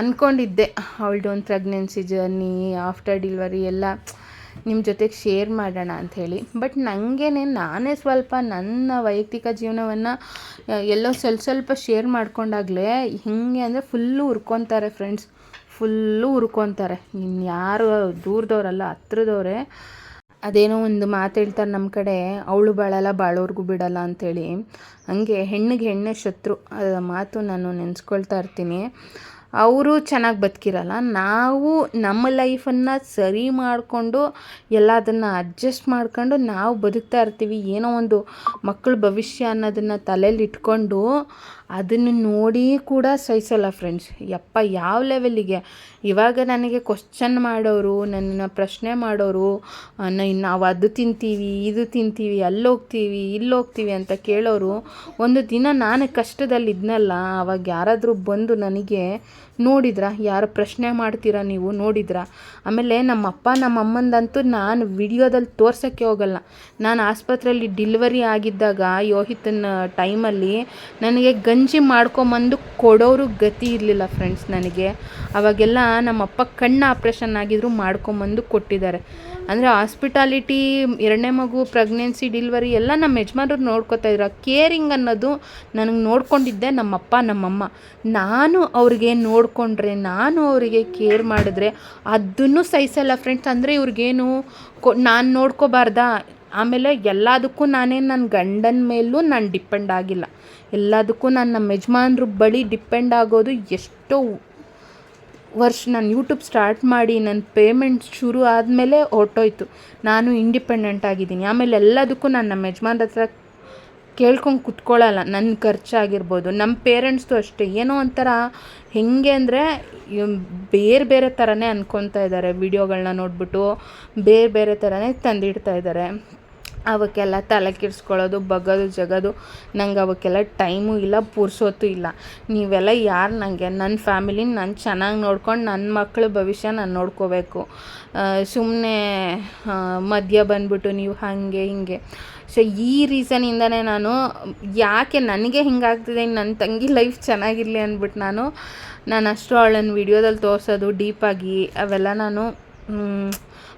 ಅಂದ್ಕೊಂಡಿದ್ದೆ ಅವಳದು ಒಂದು ಪ್ರೆಗ್ನೆನ್ಸಿ ಜರ್ನಿ ಆಫ್ಟರ್ ಡಿಲ್ವರಿ ಎಲ್ಲ ನಿಮ್ಮ ಜೊತೆಗೆ ಶೇರ್ ಮಾಡೋಣ ಅಂಥೇಳಿ ಬಟ್ ನನಗೇನೆ ನಾನೇ ಸ್ವಲ್ಪ ನನ್ನ ವೈಯಕ್ತಿಕ ಜೀವನವನ್ನು ಎಲ್ಲೋ ಸ್ವಲ್ಪ ಸ್ವಲ್ಪ ಶೇರ್ ಮಾಡ್ಕೊಂಡಾಗಲೇ ಹೇಗೆ ಅಂದರೆ ಫುಲ್ಲು ಹುರ್ಕೊತಾರೆ ಫ್ರೆಂಡ್ಸ್ ಫುಲ್ಲು ಹುರ್ಕೊತಾರೆ. ಇನ್ನು ಯಾರು ದೂರದವ್ರಲ್ಲ, ಹತ್ರದವ್ರೆ. ಅದೇನೋ ಒಂದು ಮಾತು ಹೇಳ್ತಾರೆ ನಮ್ಮ ಕಡೆ, ಅವಳು ಬಾಳಲ್ಲ, ಬಾಳೋರ್ಗೂ ಬಿಡಲ್ಲ ಅಂಥೇಳಿ ಹಂಗೆ ಹೆಣ್ಣಿಗೆ ಹೆಣ್ಣೆ ಶತ್ರು. ಅದರ ಮಾತು ನಾನು ನೆನೆಸ್ಕೊಳ್ತಾ ಇರ್ತೀನಿ. ಅವರು ಚೆನ್ನಾಗಿ ಬದುಕಿರಲ್ಲ. ನಾವು ನಮ್ಮ ಲೈಫನ್ನು ಸರಿ ಮಾಡಿಕೊಂಡು, ಎಲ್ಲದನ್ನು ಅಡ್ಜಸ್ಟ್ ಮಾಡ್ಕೊಂಡು ನಾವು ಬದುಕ್ತಾ ಇರ್ತೀವಿ. ಏನೋ ಒಂದು ಮಕ್ಕಳ ಭವಿಷ್ಯ ಅನ್ನೋದನ್ನು ತಲೆಯಲ್ಲಿ ಇಟ್ಕೊಂಡು ಅದನ್ನು ನೋಡಿ ಕೂಡ ಸಹಿಸಲ್ಲ ಫ್ರೆಂಡ್ಸ್ ಯಪ್ಪ, ಯಾವ ಲೆವೆಲ್ಲಿಗೆ ಇವಾಗ ನನಗೆ ಕ್ವಶನ್ ಮಾಡೋರು ನನ್ನ ಪ್ರಶ್ನೆ ಮಾಡೋರು ನಾವು ಅದು ತಿಂತೀವಿ, ಇದು ತಿಂತೀವಿ ಅಲ್ಲಿ ಹೋಗ್ತೀವಿ ಇಲ್ಲಿ ಹೋಗ್ತೀವಿ ಅಂತ ಕೇಳೋರು, ಒಂದು ದಿನ ನಾನು ಕಷ್ಟದಲ್ಲಿ ಇದ್ನಲ್ಲ ಅವಾಗ ಯಾರಾದರೂ ಬಂದು ನನಗೆ ನೋಡಿದ್ರಾ? ಯಾರು ಪ್ರಶ್ನೆ ಮಾಡ್ತೀರಾ ನೀವು? ನೋಡಿದ್ರಾ? ಆಮೇಲೆ ನಮ್ಮ ಅಪ್ಪ ನಮ್ಮ ಅಮ್ಮಂದಂತೂ ನಾನು ವಿಡಿಯೋದಲ್ಲಿ ತೋರ್ಸೋಕ್ಕೆ ಹೋಗಲ್ಲ. ನಾನು ಆಸ್ಪತ್ರೆಯಲ್ಲಿ ಡಿಲಿವರಿ ಆಗಿದ್ದಾಗ, ಯೋಹಿತನ ಟೈಮಲ್ಲಿ ನನಗೆ ಗಂಜಿ ಮಾಡ್ಕೊಂಬಂದು ಕೊಡೋರು ಗತಿ ಇರಲಿಲ್ಲ ಫ್ರೆಂಡ್ಸ್ ನನಗೆ. ಅವಾಗೆಲ್ಲ ನಮ್ಮ ಅಪ್ಪ ಕಣ್ಣು ಆಪ್ರೇಷನ್ ಆಗಿದ್ರು ಮಾಡ್ಕೊಂಬಂದು ಕೊಟ್ಟಿದ್ದಾರೆ. ಅಂದರೆ ಹಾಸ್ಪಿಟಾಲಿಟಿ ಎರಡನೇ ಮಗು ಪ್ರೆಗ್ನೆನ್ಸಿ ಡಿಲ್ವರಿ ಎಲ್ಲ ನಮ್ಮ ಯಜಮಾನ್ರು ನೋಡ್ಕೊತಾ ಇದ್ರು. ಕೇರಿಂಗ್ ಅನ್ನೋದು ನನಗೆ ನೋಡ್ಕೊಂಡಿದ್ದೆ ನಮ್ಮಪ್ಪ, ನಮ್ಮಮ್ಮ. ನಾನು ಅವ್ರಿಗೆ ನೋಡಿಕೊಂಡ್ರೆ, ನಾನು ಅವರಿಗೆ ಕೇರ್ ಮಾಡಿದ್ರೆ ಅದನ್ನು ಸಹಿಸಲ್ಲ ಫ್ರೆಂಡ್ಸ್ ಅಂದರೆ ಇವ್ರಿಗೇನು ಕೊ ನಾನು ನೋಡ್ಕೋಬಾರ್ದಾ? ಆಮೇಲೆ ಎಲ್ಲದಕ್ಕೂ ನಾನೇ ನನ್ನ ಗಂಡನ ಮೇಲೂ ನಾನು ಡಿಪೆಂಡ್ ಆಗಿಲ್ಲ. ಎಲ್ಲದಕ್ಕೂ ನಾನು ನಮ್ಮ ಯಜಮಾನ್ರ ಬಳಿ ಡಿಪೆಂಡ್ ಆಗೋದು ಎಷ್ಟೋ ವರ್ಷ ನಾನು ಯೂಟ್ಯೂಬ್ ಸ್ಟಾರ್ಟ್ ಮಾಡಿ ನನ್ನ ಪೇಮೆಂಟ್ ಶುರು ಆದಮೇಲೆ ಹೊರ್ಟೋಯ್ತು. ನಾನು ಇಂಡಿಪೆಂಡೆಂಟ್ ಆಗಿದ್ದೀನಿ. ಆಮೇಲೆ ಎಲ್ಲದಕ್ಕೂ ನಾನು ನಮ್ಮ ಯಜಮಾನ್ರ ಹತ್ರ ಕೇಳ್ಕೊಂಡು ಕುತ್ಕೊಳ್ಳಲ್ಲ ನನ್ನ ಖರ್ಚಾಗಿರ್ಬೋದು ನಮ್ಮ ಪೇರೆಂಟ್ಸ್ದು ಅಷ್ಟೇ. ಏನೋ ಒಂಥರ ಹೇಗೆ ಅಂದರೆ ಬೇರೆ ಬೇರೆ ಥರನೇ ಅನ್ಕೊತಾ ಇದ್ದಾರೆ ವಿಡಿಯೋಗಳನ್ನ ನೋಡಿಬಿಟ್ಟು ಬೇರೆ ಬೇರೆ ಥರನೇ ತಂದಿಡ್ತಾ ಇದ್ದಾರೆ ಅವಕ್ಕೆಲ್ಲ ತಲೆ ಕೆಡಿಸ್ಕೊಳ್ಳೋದು, ಬಗ್ಗೋದು, ಜಗೋದು, ನಂಗೆ ಅವಕ್ಕೆಲ್ಲ ಟೈಮು ಇಲ್ಲ, ಪುರ್ಸೊತ್ತು ಇಲ್ಲ. ನೀವೆಲ್ಲ ಯಾರು ನನಗೆ ನನ್ನ ಫ್ಯಾಮಿಲಿನ ನಾನು ಚೆನ್ನಾಗಿ ನೋಡ್ಕೊಂಡು ನನ್ನ ಮಕ್ಕಳ ಭವಿಷ್ಯ ನಾನು ನೋಡ್ಕೋಬೇಕು. ಸುಮ್ಮನೆ ಮಧ್ಯ ಬಂದ್ಬಿಟ್ಟು ನೀವು ಹಾಗೆ, ಹಿಂಗೆ. ಸೊ ಈ ರೀಸನಿಂದನೇ ನಾನು, ಯಾಕೆ ನನಗೆ ಹಿಂಗಾಗ್ತಿದೆ ನನ್ನ ತಂಗಿ ಲೈಫ್ ಚೆನ್ನಾಗಿರಲಿ ಅಂದ್ಬಿಟ್ಟು ನಾನು ನಾನು ಅಷ್ಟು ಅವಳನ್ನ ವಿಡಿಯೋದಲ್ಲಿ ತೋರಿಸೋದು ಡೀಪಾಗಿ ಅವೆಲ್ಲ ನಾನು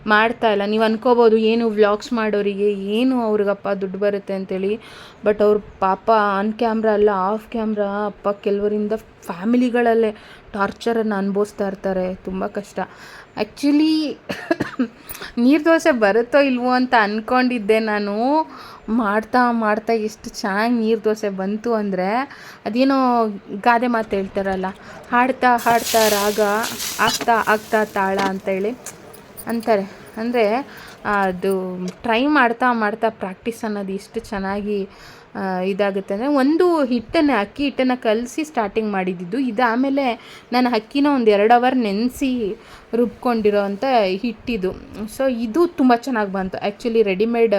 ಮಾಡ್ತಾ ಇಲ್ಲ. ನೀವು ಅನ್ಕೋಬೋದು, ಏನು ವ್ಲಾಗ್ಸ್ ಮಾಡೋರಿಗೆ, ಏನು ಅವ್ರಿಗಪ್ಪ ದುಡ್ಡು ಬರುತ್ತೆ ಅಂತೇಳಿ. ಬಟ್ ಅವ್ರ ಪಾಪ ಆನ್ ಕ್ಯಾಮ್ರಾ ಅಲ್ಲ ಆಫ್ ಕ್ಯಾಮ್ರಾ ಅಪ್ಪ ಕೆಲವರಿಂದ ಫ್ಯಾಮಿಲಿಗಳಲ್ಲೇ ಟಾರ್ಚರನ್ನು ಅನುಭವಿಸ್ತಾ ಇರ್ತಾರೆ. ತುಂಬ ಕಷ್ಟ. ಆ್ಯಕ್ಚುಲಿ ನೀರು ದೋಸೆ ಬರುತ್ತೋ ಇಲ್ವೋ ಅಂತ ಅಂದ್ಕೊಂಡಿದ್ದೆ ನಾನು. ಮಾಡ್ತಾ ಮಾಡ್ತಾ ಎಷ್ಟು ಚೆನ್ನಾಗಿ ನೀರು ದೋಸೆ ಬಂತು ಅಂದರೆ, ಅದೇನೋ ಗಾದೆ ಮಾತು ಹೇಳ್ತಾರಲ್ಲ, ಹಾಡ್ತಾ ಹಾಡ್ತಾ ರಾಗ ಆಗ್ತಾ ಆಗ್ತಾ ತಾಳ ಅಂತೇಳಿ ಅಂತಾರೆ. ಅಂದರೆ ಅದು ಟ್ರೈ ಮಾಡ್ತಾ ಮಾಡ್ತಾ ಪ್ರಾಕ್ಟೀಸ್ ಅನ್ನೋದು ಇಷ್ಟು ಚೆನ್ನಾಗಿ ಇದಾಗುತ್ತೆ. ಅಂದರೆ, ಒಂದು ಹಿಟ್ಟನ್ನು, ಅಕ್ಕಿ ಹಿಟ್ಟನ್ನು ಕಲಸಿ ಸ್ಟಾರ್ಟಿಂಗ್ ಮಾಡಿದ್ದಿದ್ದು ಇದು ಆಮೇಲೆ ನಾನು ಅಕ್ಕಿನ ಒಂದು ಎರಡು ಅವರ್ ನೆನೆಸಿ ರುಬ್ಕೊಂಡಿರೋ ಅಂಥ ಹಿಟ್ಟಿದು. ಸೊ ಇದು ತುಂಬ ಚೆನ್ನಾಗಿ ಬಂತು. ಆ್ಯಕ್ಚುಲಿ ರೆಡಿಮೇಡ್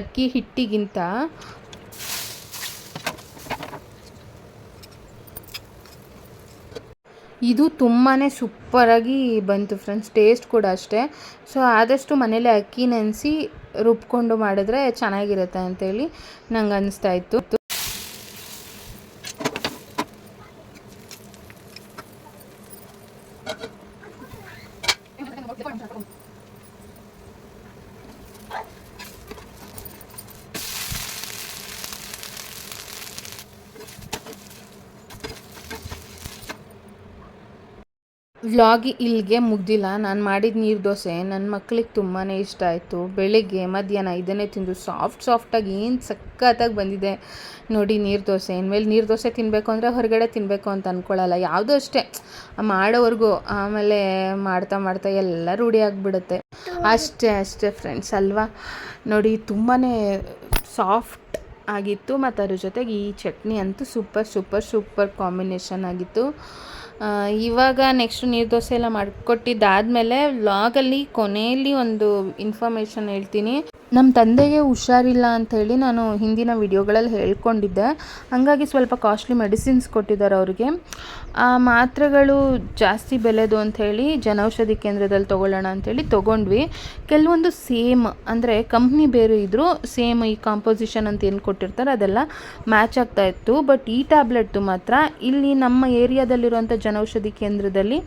ಅಕ್ಕಿ ಹಿಟ್ಟಿಗಿಂತ ಇದು ತುಂಬಾ ಸೂಪರಾಗಿ ಬಂತು ಫ್ರೆಂಡ್ಸ್ ಟೇಸ್ಟ್ ಕೂಡ ಅಷ್ಟೇ. ಸೊ ಆದಷ್ಟು ಮನೇಲಿ ಅಕ್ಕಿ ನೆನೆಸಿ ರುಬ್ಕೊಂಡು ಮಾಡಿದ್ರೆ ಚೆನ್ನಾಗಿರುತ್ತೆ ಅಂತೇಳಿ ನಂಗೆ ಅನಿಸ್ತಾ ಇತ್ತು. ವ್ಲಾಗ್ ಇಲ್ಲಿಗೆ ಮುಗ್ದಿಲ್ಲ. ನಾನು ಮಾಡಿದ ನೀರು ದೋಸೆ ನನ್ನ ಮಕ್ಳಿಗೆ ತುಂಬಾ ಇಷ್ಟ ಆಯಿತು. ಬೆಳಿಗ್ಗೆ ಮಧ್ಯಾಹ್ನ ಇದನ್ನೇ ತಿಂದು ಸಾಫ್ಟ್ ಸಾಫ್ಟಾಗಿ ಏನು ಸಖತ್ತಾಗಿ ಬಂದಿದೆ ನೋಡಿ ನೀರು ದೋಸೆ. ಇನ್ಮೇಲೆ ನೀರು ದೋಸೆ ತಿನ್ನಬೇಕು ಅಂದರೆ ಹೊರಗಡೆ ತಿನ್ನಬೇಕು ಅಂತ ಅಂದ್ಕೊಳ್ಳಲ್ಲ ಯಾವುದೂ ಅಷ್ಟೇ. ಮಾಡೋವರೆಗೂ ಆಮೇಲೆ ಮಾಡ್ತಾ ಮಾಡ್ತಾ ಎಲ್ಲ ರೂಢಿ ಆಗಿಬಿಡುತ್ತೆ. ಅಷ್ಟೇ ಅಷ್ಟೇ ಫ್ರೆಂಡ್ಸ್ ಅಲ್ವಾ? ನೋಡಿ ತುಂಬಾ ಸಾಫ್ಟ್ ಆಗಿತ್ತು. ಮತ್ತು ಅದ್ರ ಜೊತೆಗೆ ಈ ಚಟ್ನಿ ಅಂತೂ ಸೂಪರ್ ಸೂಪರ್ ಸೂಪರ್ ಕಾಂಬಿನೇಷನ್ ಆಗಿತ್ತು. ಇವಾಗ ನೆಕ್ಸ್ಟ್ ನೀರು ದೋಸೆ ಎಲ್ಲ ಮಾಡಿಕೊಟ್ಟಿದ್ದಾದಮೇಲೆ ವ್ಲಾಗಲ್ಲಿ ಕೊನೆಯಲ್ಲಿ ಒಂದು ಇನ್ಫಾರ್ಮೇಷನ್ ಹೇಳ್ತೀನಿ. ನಮ್ಮ ತಂದೆಗೆ ಹುಷಾರಿಲ್ಲ ಅಂಥೇಳಿ ನಾನು ಹಿಂದಿನ ವಿಡಿಯೋಗಳಲ್ಲಿ ಹೇಳ್ಕೊಂಡಿದ್ದೆ. ಹಾಗಾಗಿ ಸ್ವಲ್ಪ ಕಾಸ್ಟ್ಲಿ ಮೆಡಿಸಿನ್ಸ್ ಕೊಟ್ಟಿದ್ದಾರೆ ಅವ್ರಿಗೆ. ಆ ಮಾತ್ರೆಗಳು ಜಾಸ್ತಿ ಬೆಲೆದು ಅಂಥೇಳಿ ಜನೌಷಧಿ ಕೇಂದ್ರದಲ್ಲಿ ತೊಗೊಳ್ಳೋಣ ಅಂಥೇಳಿ ತೊಗೊಂಡ್ವಿ. ಕೆಲವೊಂದು ಸೇಮ್ ಅಂದರೆ ಕಂಪ್ನಿ ಬೇರೆ ಇದ್ದರೂ ಸೇಮ್ ಈ ಕಾಂಪೋಸಿಷನ್ ಅಂತ ಏನು ಕೊಟ್ಟಿರ್ತಾರೆ ಅದೆಲ್ಲ ಮ್ಯಾಚ್ ಆಗ್ತಾ ಇತ್ತು. ಬಟ್ ಈ ಟ್ಯಾಬ್ಲೆಟ್ದು ಮಾತ್ರ ಇಲ್ಲಿ ನಮ್ಮ ಏರಿಯಾದಲ್ಲಿರುವಂಥ ಜನೌಷಧಿ ಕೇಂದ್ರದಲ್ಲಿ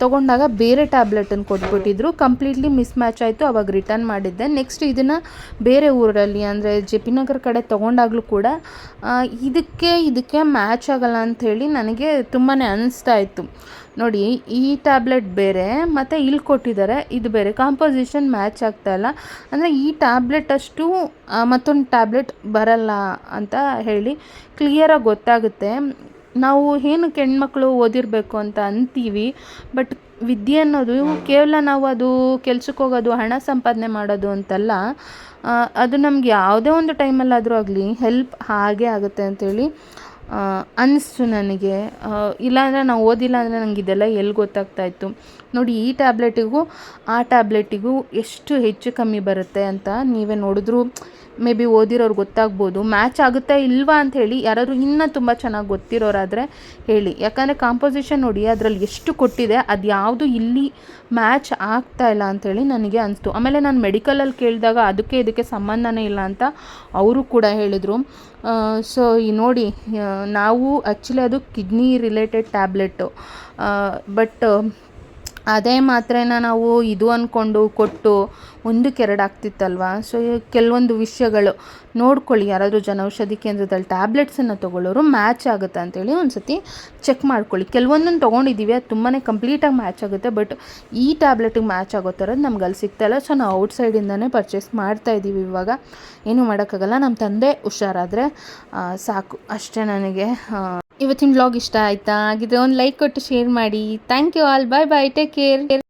ತೊಗೊಂಡಾಗ ಬೇರೆ ಟ್ಯಾಬ್ಲೆಟನ್ನು ಕೊಟ್ಬಿಟ್ಟಿದ್ರು. ಕಂಪ್ಲೀಟ್ಲಿ ಮಿಸ್ ಮ್ಯಾಚ್ ಆಯಿತು, ಅವಾಗ ರಿಟರ್ನ್ ಮಾಡಿದ್ದೆ. ನೆಕ್ಸ್ಟ್ ಇದನ್ನು ಬೇರೆ ಊರಲ್ಲಿ, ಅಂದರೆ ಜೆ ಪಿ ನಗರ ಕಡೆ ತೊಗೊಂಡಾಗಲೂ ಕೂಡ ಇದಕ್ಕೆ ಇದಕ್ಕೆ ಮ್ಯಾಚ್ ಆಗಲ್ಲ ಅಂಥೇಳಿ ನನಗೆ ತುಂಬಾ ಅನಿಸ್ತಾ ಇತ್ತು. ನೋಡಿ, ಈ ಟ್ಯಾಬ್ಲೆಟ್ ಬೇರೆ, ಮತ್ತು ಇಲ್ಲಿ ಕೊಟ್ಟಿದ್ದಾರೆ, ಇದು ಬೇರೆ. ಕಾಂಪೋಸಿಷನ್ ಮ್ಯಾಚ್ ಆಗ್ತಾಯಿಲ್ಲ ಅಂದರೆ ಈ ಟ್ಯಾಬ್ಲೆಟ್ ಅಷ್ಟು ಮತ್ತೊಂದು ಟ್ಯಾಬ್ಲೆಟ್ ಬರಲ್ಲ ಅಂತ ಹೇಳಿ ಕ್ಲಿಯರಾಗಿ ಗೊತ್ತಾಗುತ್ತೆ. ನಾವು ಏನು ಹೆಣ್ಮಕ್ಳು ಓದಿರಬೇಕು ಅಂತ ಅಂತೀವಿ ಬಟ್ ವಿದ್ಯೆ ಅನ್ನೋದು ಕೇವಲ ನಾವು ಅದು ಕೆಲ್ಸಕ್ಕೆ ಹೋಗೋದು, ಹಣ ಸಂಪಾದನೆ ಮಾಡೋದು ಅಂತಲ್ಲ ಅದು ನಮ್ಗೆ ಯಾವುದೇ ಒಂದು ಟೈಮಲ್ಲಾದರೂ ಆಗಲಿ ಹೆಲ್ಪ್ ಹಾಗೆ ಆಗುತ್ತೆ ಅಂತೇಳಿ ಅನ್ನಿಸ್ತು ನನಗೆ. ಇಲ್ಲಾಂದರೆ ನಾವು ಓದಿಲ್ಲ ಅಂದರೆ ನನಗೆ ಇದೆಲ್ಲ ಎಲ್ಲಿ ಗೊತ್ತಾಗ್ತಾ ಇತ್ತು. ನೋಡಿ ಈ ಟ್ಯಾಬ್ಲೆಟಿಗೂ ಆ ಟ್ಯಾಬ್ಲೆಟಿಗೂ ಎಷ್ಟು ಹೆಚ್ಚು ಕಮ್ಮಿ ಬರುತ್ತೆ ಅಂತ ನೀವೇ ನೋಡಿದ್ರು ಮೇ ಬಿ ಓದಿರೋರು ಗೊತ್ತಾಗ್ಬೋದು. ಮ್ಯಾಚ್ ಆಗುತ್ತಾ ಇಲ್ವಾ ಅಂತ ಹೇಳಿ ಯಾರಾದರೂ ಇನ್ನೂ ತುಂಬ ಚೆನ್ನಾಗಿ ಗೊತ್ತಿರೋರಾದರೆ ಹೇಳಿ. ಯಾಕಂದರೆ ಕಾಂಪೋಸಿಷನ್ ನೋಡಿ ಅದರಲ್ಲಿ ಎಷ್ಟು ಕೊಟ್ಟಿದೆ, ಅದು ಯಾವುದು ಇಲ್ಲಿ ಮ್ಯಾಚ್ ಆಗ್ತಾ ಇಲ್ಲ ಅಂಥೇಳಿ ನನಗೆ ಅನಿಸ್ತು. ಆಮೇಲೆ ನಾನು ಮೆಡಿಕಲಲ್ಲಿ ಕೇಳಿದಾಗ ಅದಕ್ಕೆ ಇದಕ್ಕೆ ಸಂಬಂಧನೇ ಇಲ್ಲ ಅಂತ ಅವರು ಕೂಡ ಹೇಳಿದರು. ಸೊ ಈ ನೋಡಿ ನಾವು ಆ್ಯಕ್ಚುಲಿ ಅದು ಕಿಡ್ನಿ ರಿಲೇಟೆಡ್ ಟ್ಯಾಬ್ಲೆಟ್ಟು ಬಟ್ ಅದೇ ಮಾತ್ರೆನ ನಾವು ಇದು ಅಂದ್ಕೊಂಡು ಕೊಟ್ಟು ಒಂದಕ್ಕೆ ಎರಡು ಆಗ್ತಿತ್ತಲ್ವ? ಸೊ ಕೆಲವೊಂದು ವಿಷಯಗಳು ನೋಡ್ಕೊಳ್ಳಿ. ಯಾರಾದರೂ ಜನೌಷಧಿ ಕೇಂದ್ರದಲ್ಲಿ ಟ್ಯಾಬ್ಲೆಟ್ಸನ್ನು ತೊಗೊಳ್ಳೋರು ಮ್ಯಾಚ್ ಆಗುತ್ತೆ ಅಂತೇಳಿ ಒಂದು ಸತಿ ಚೆಕ್ ಮಾಡ್ಕೊಳ್ಳಿ. ಕೆಲವೊಂದನ್ನು ತೊಗೊಂಡಿದ್ದೀವಿ ಅದು ತುಂಬಾ ಕಂಪ್ಲೀಟಾಗಿ ಮ್ಯಾಚ್ ಆಗುತ್ತೆ, ಬಟ್ ಈ ಟ್ಯಾಬ್ಲೆಟಿಗೆ ಮ್ಯಾಚ್ ಆಗೋ ಥರದ್ದು ನಮ್ಗೆ ಅಲ್ಲಿ ಸಿಗ್ತಾಯಿಲ್ಲ ಸೊ ನಾವು ಔಟ್ಸೈಡಿಂದನೇ ಪರ್ಚೇಸ್ ಮಾಡ್ತಾ ಇದ್ದೀವಿ ಇವಾಗ. ಏನೂ ಮಾಡೋಕ್ಕಾಗಲ್ಲ. ನಮ್ಮ ತಂದೆ ಹುಷಾರಾದರೆ ಸಾಕು. ಅಷ್ಟೇ ನನಗೆ. ಇವತ್ತಿನ ಬ್ಲಾಗ್ ಇಷ್ಟ ಆಯ್ತಾ? ಹಾಗಿದ್ರೆ ಒಂದು ಲೈಕ್ ಕೊಟ್ಟು ಶೇರ್ ಮಾಡಿ. Thank you all bye bye take care